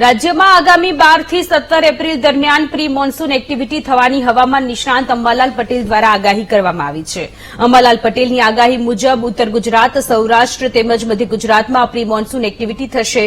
રાજ્યમાં આગામી બારથી સત્તર એપ્રિલ દરમિયાન પ્રી મોન્સૂન એક્ટિવિટી થવાની હવામાન નિષ્ણાંત અંબાલાલ પટેલ દ્વારા આગાહી કરવામાં આવી છે. અંબાલાલ પટેલની આગાહી મુજબ ઉત્તર ગુજરાત, સૌરાષ્ટ્ર તેમજ મધ્ય ગુજરાતમાં પ્રી મોન્સૂન એક્ટિવિટી થશે.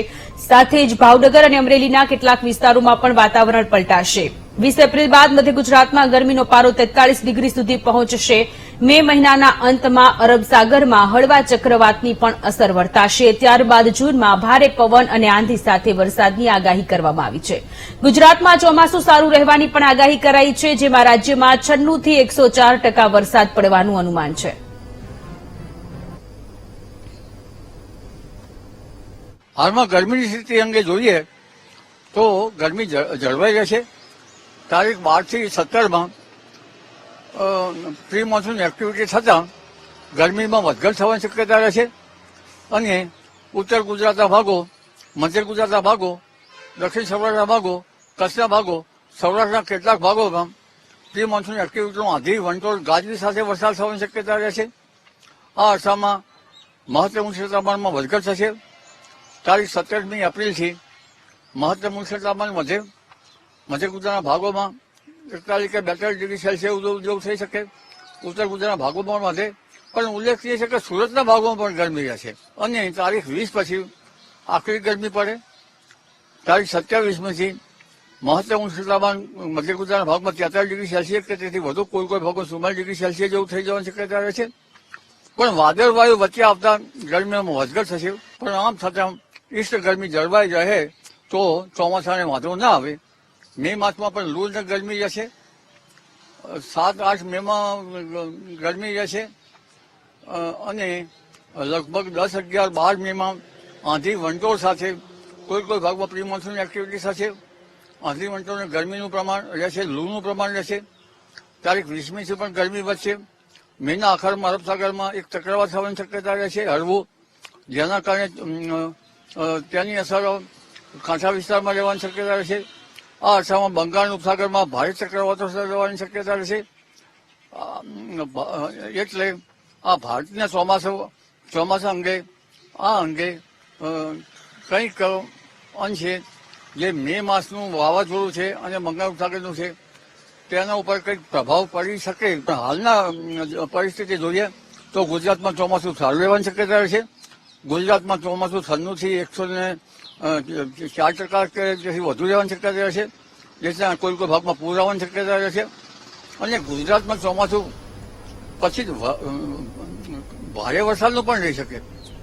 સાથે જ ભાવનગર અને અમરેલીના કેટલાક વિસ્તારોમાં પણ વાતાવરણ પલટાશે. વીસ એપ્રિલ બાદ મધ્ય ગુજરાતમાં ગરમીનો પારો તેતાલીસ ડિગ્રી સુધી પહોંચશે. મે મહિનાના અંતમાં અરબ સાગરમાં હળવા ચક્રવાતની પણ અસર વર્તાશે. ત્યારબાદ જૂનમાં ભારે પવન અને આંધી સાથે વરસાદની આગાહી કરવામાં આવી છે. ગુજરાતમાં ચોમાસું સારું રહેવાની પણ આગાહી કરાઈ છે, જેમાં રાજ્યમાં છન્નું થી એકસો ચાર ટકા વરસાદ પડવાનું અનુમાન છે. હાલમાં ગરમીની સ્થિતિ અંગે જોઈએ તો ગરમી જળવાઈ રહેશે. તારીખ બારથી સત્તરમાં પ્રી મોન્સૂન એક્ટિવિટી થતાં ગરમીમાં વધઘટ થવાની શક્યતા રહેશે અને ઉત્તર ગુજરાતના ભાગો, મધ્ય ગુજરાતના ભાગો, દક્ષિણ સૌરાષ્ટ્રના ભાગો, કચ્છના ભાગો, સૌરાષ્ટ્રના કેટલાક ભાગોમાં પ્રી મોન્સૂન એક્ટિવિટીનો આધી વંટોળ ગાજવી સાથે વરસાદ થવાની શક્યતા રહેશે. આ અરસામાં મહત્તમ તાપમાનમાં વધઘટ થશે. તારીખ સત્તરમી એપ્રિલથી મહત્તમ તાપમાન વધે. મધ્ય ગુજરાતના ભાગોમાં એકતાલીસ કે બેતાલીસ ડિગ્રી સેલ્સિયસ જેવું થઈ શકે. ઉત્તર ગુજરાતના ભાગોમાં વધે. પણ ઉલ્લેખનીય છે કે સુરતના ભાગોમાં પણ ગરમી રહેશે. અને તારીખ વીસ પછી આખરી ગરમી પડે. તારીખ સત્યાવીસમાંથી મહત્તમ તાપમાન મધ્ય ગુજરાતના ભાગમાં તેતાલીસ ડિગ્રી સેલ્સિયસ કે તેથી વધુ કોઈ કોઈ ભાગમાં ચુમ્માલીસ ડિગ્રી સેલ્સિયસ જેવું થઈ જવાની શક્યતા રહે છે. પણ વાદળ વાયુ વચ્ચે આવતા ગરમીમાં વધઘટ થશે. પણ આમ છતાં ઈસ્ટ ગરમી જળવાઈ રહે તો ચોમાસાને વાંધો ના આવે. મે માસમાં પણ લૂ ગરમી રહેશે. સાત આઠ મેમાં ગરમી રહેશે. અને લગભગ દસ અગિયાર બાર મેમાં આંધી વંટોળ સાથે, કોઈ કોઈ ભાગમાં પ્રી એક્ટિવિટી થશે આંધી વંટોળને ગરમીનું પ્રમાણ રહેશે, લૂનું પ્રમાણ રહેશે. તારીખ વીસમીથી પણ ગરમી વધશે. મેના આખરમાં અરબ સાગરમાં એક ચક્રવાત થવાની શક્યતા રહેશે. હળવું, જેના કારણે તેની અસર કાંઠા વિસ્તારમાં રહેવાની શક્યતા રહેશે. આ અરસામાં બંગાળ ઉપસાગરમાં ભારે ચક્રવાતો સર્જાવાની શક્યતા રહેશે. એટલે આ ભારતના ચોમાસા ચોમાસા અંગે, આ અંગે કંઈક અંશે જે મે માસનું વાવાઝોડું છે અને બંગાળ ઉપસાગરનું છે, તેના ઉપર કંઈક પ્રભાવ પડી શકે. પણ હાલના પરિસ્થિતિ જોઈએ તો ગુજરાતમાં ચોમાસું સારું રહેવાની શક્યતા રહેશે. ગુજરાતમાં ચોમાસું છન્નુંથી એકસો ને ચાર ટકા કે જેથી વધુ રહેવાની શક્યતા રહેશે જેથી કોઈ કોઈ ભાગમાં પૂર આવવાની શક્યતા રહેશે અને ગુજરાતમાં ચોમાસું પછી જ ભારે વરસાદનું પણ રહી શકે.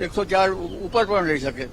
એકસો ચાર ઉપર પણ રહી શકે.